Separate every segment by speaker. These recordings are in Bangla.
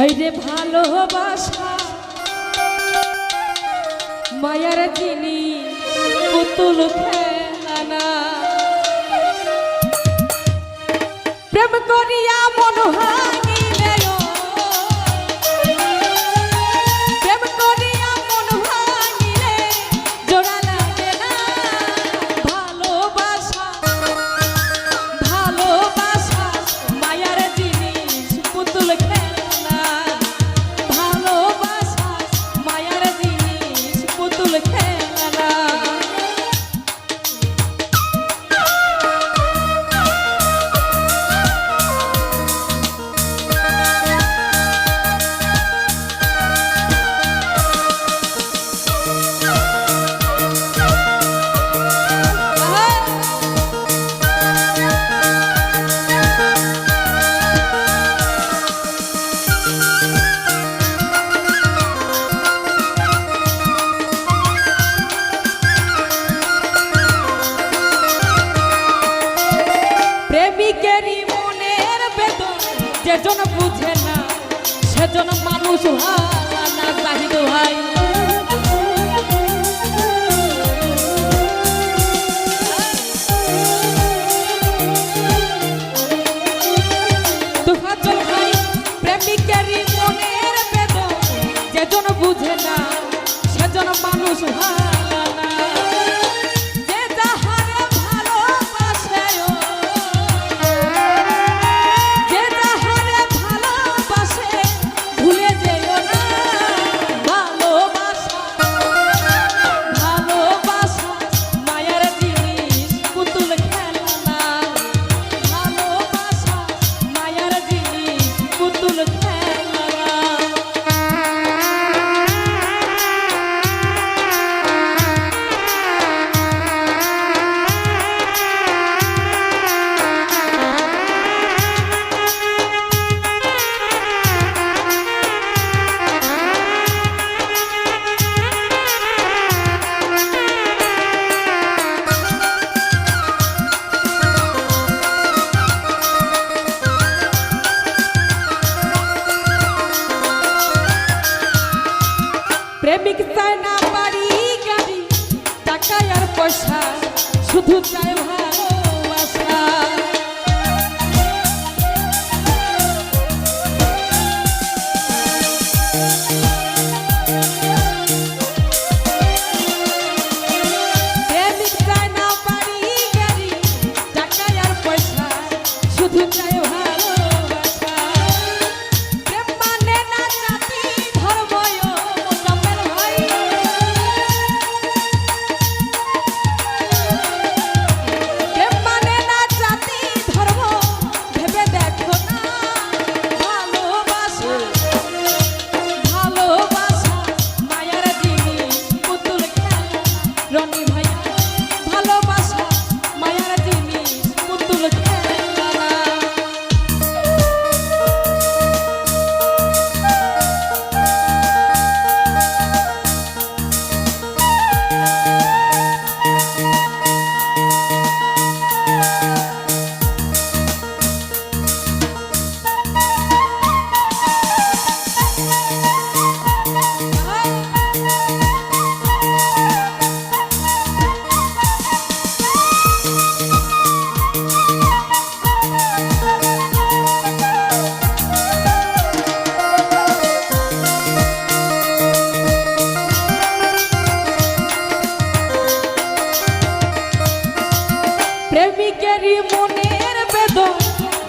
Speaker 1: হইরে ভালোবাসা। মায়ার তিনি পুতুল খেলানা প্রেম করিয়া মনোহার যেজন বুঝে না সেজন মানুষ ভাই। মনের বেদন যেজন বুঝে না সেজন মানুষ হারা শুধু চাই ভাই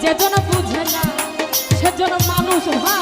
Speaker 1: যেজন বুঝে না সেজন মানুষ হয়।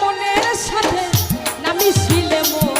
Speaker 1: মনের সাথে নামিছিলে মন?